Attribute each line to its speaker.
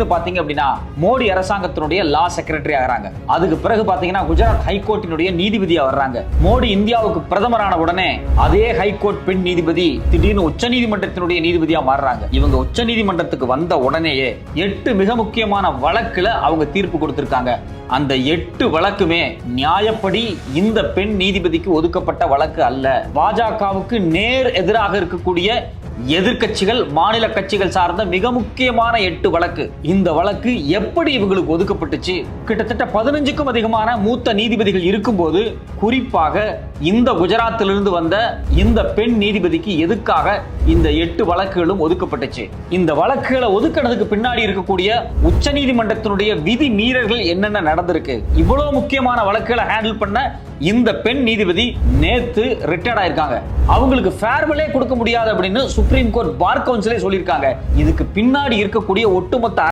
Speaker 1: திடீர்னு பாத்தீங்க அப்படின்னா மோடி அரசாங்கத்தினுடைய லா செக்ரட்டரி ஆகிறாங்க. அதுக்கு பிறகு பாத்தீங்கன்னா குஜராத் ஹைகோர்ட்டினுடைய நீதிபதியா வர்றாங்க. மோடி இந்தியாவுக்கு பிரதமரான உடனே அதே ஹைகோர்ட் பெண் நீதிபதி திடீர்னு உச்ச நீதிமன்றத்தினுடைய நீதிபதியா மாறுறாங்க. இவங்க உச்ச நீதிமன்றத்துக்கு வந்த உடனேயே எட்டு மிக முக்கியமான வழக்குல அவங்க தீர்ப்பு கொடுத்திருக்காங்க. அந்த எட்டு வழக்குமே நியாயப்படி இந்த பெண் நீதிபதிக்கு ஒதுக்கப்பட்ட வழக்கு அல்ல. பாஜகவுக்கு நேர் எதிராக இருக்கக்கூடிய எதிர்க்கட்சிகள் மாநில கட்சிகள் சார்ந்த மிக முக்கியமான எட்டு வழக்கு. இந்த வழக்கு எப்படி இவங்களுக்கு ஒதுக்கப்பட்டுச்சு? கிட்டத்தட்ட பதினஞ்சுக்கும் அதிகமான மூத்த நீதிபதிகள் இருக்கும்போது குறிப்பாக இந்த குஜராத்திலிருந்து வந்த இந்த பெண் நீதிபதிக்கு எதுக்காக இந்த எட்டு வழக்குகளும் ஒதுக்கப்பட்டுச்சு? இந்த வழக்குகளை ஒதுக்கினதுக்கு பின்னாடி இருக்கக்கூடிய உச்சநீதிமன்றத்தினுடைய விதி மீறல்கள் என்னென்ன நடந்திருக்கு? இவ்வளவு முக்கியமான வழக்குகளை ஹேண்டில் பண்ண இந்த பெண் நீதிபதி நேத்து ரிட்டையர்ட் ஆயிருக்காங்க. அவங்களுக்கு ஃபேர்வலே கொடுக்க முடியாது அப்படின்னு சுப்ரீம் கோர்ட் பார் கவுன்சிலே சொல்லியிருக்காங்க. இதுக்கு பின்னாடி இருக்கக்கூடிய ஒட்டுமொத்த